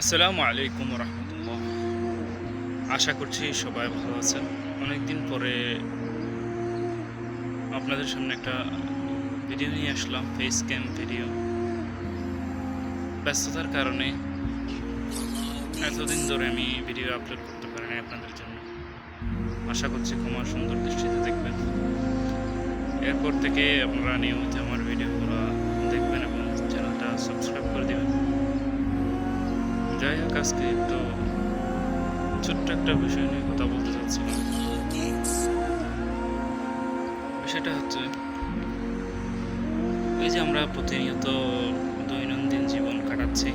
আসসালামু আলাইকুম রহমতুল্লাহ আশা করছি সবাই ভালো আছেন। অনেকদিন পরে আপনাদের সামনে একটা ভিডিও নিয়ে আসলাম ফেস ক্যাম ভিডিও ব্যস্ততার কারণে এতদিন ধরে আমি ভিডিও আপলোড করতে পারিনি আপনাদের জন্য। আশা করছি ক্ষমা সুন্দর দৃষ্টিতে দেখবেন। এরপর থেকে আপনারা নিয়মিত যাই হোক, আজকে একটু ছোট্ট একটা বিষয় নিয়ে কথা বলতে চাচ্ছিলাম। বিষয়টা হচ্ছে, এই যে আমরা প্রতিনিয়ত দৈনন্দিন জীবন কাটাচ্ছি,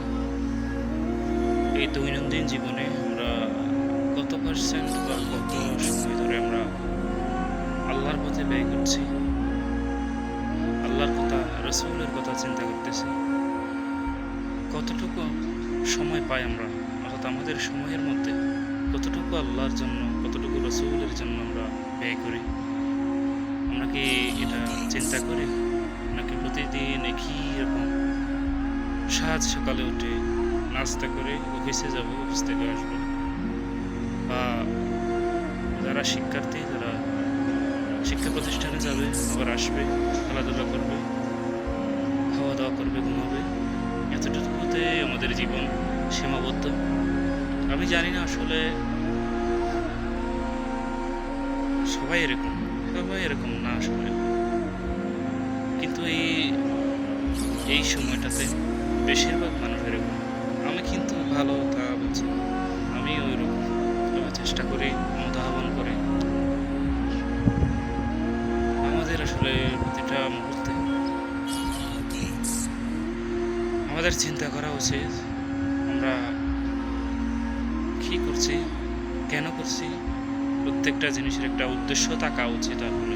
এই দৈনন্দিন জীবনে আমরা কত পার্সেন্ট বা কত সময় ধরে আমরা আল্লাহর পথে ব্যয় করছি, আল্লাহর কথা, রসুলের কথা চিন্তা করতেছি, কতটুকু সময় পাই আমরা। অর্থাৎ আমাদের সময়ের মধ্যে কতটুকু আল্লাহর জন্য, কতটুকু রসুলের জন্য আমরা ব্যয় করি? আমরা কি এটা চিন্তা করি? নাকি প্রতিদিন একই রকম সাজ সকালে উঠে নাস্তা করে অফিসে যাব, অফিস থেকে আসব? বা যারা শিক্ষার্থী, যারা শিক্ষা প্রতিষ্ঠানে যাবে, আবার আসবে, খেলাধুলা করবে, খাওয়া দাওয়া করবে, ঘুমাবে, এতটুকুতে আমাদের জীবন সীমাবদ্ধ? আমি জানি না আসলে সবাই এরকম সবাই এরকম না আসলে। কিন্তু এই এই সময়টাতে বেশিরভাগ মানুষ এরকম। আমি কিন্তু ভালো তা বলছি আমি ওইরকম তবে চেষ্টা করি অনুধাবন করে। আমাদের আসলে প্রতিটা মুহূর্তে আমাদের চিন্তা করা উচিত। আমরা কি করছি, কেন করছি, প্রত্যেকটা জিনিসের একটা উদ্দেশ্য থাকা উচিত আসলে।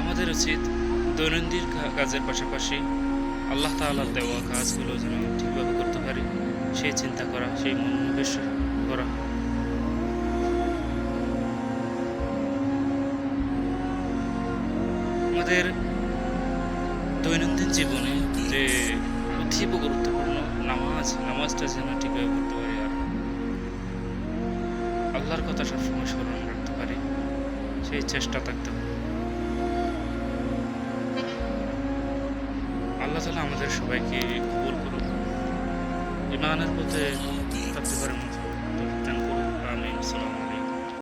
আমাদের উচিত দৈনন্দিন কাজের পাশাপাশি আল্লাহ তাআলার দেওয়া কাজগুলো যেন ঠিকভাবে করতে পারি, সেই চিন্তা করা, সেই মনোনিবেশ করা। আমাদের দৈনন্দিন জীবনে যে অতীব গুরুত্বপূর্ণ নামাজ, নামাজটা যেন ঠিকভাবে করতে পারি আর আল্লাহর কথা সবসময় স্মরণ রাখতে পারি, সেই চেষ্টা থাকতে হবে আল্লাহ তালা আমাদের সবাইকে কবুল করুন ইমানের পথে থাকতে পারে মতো দান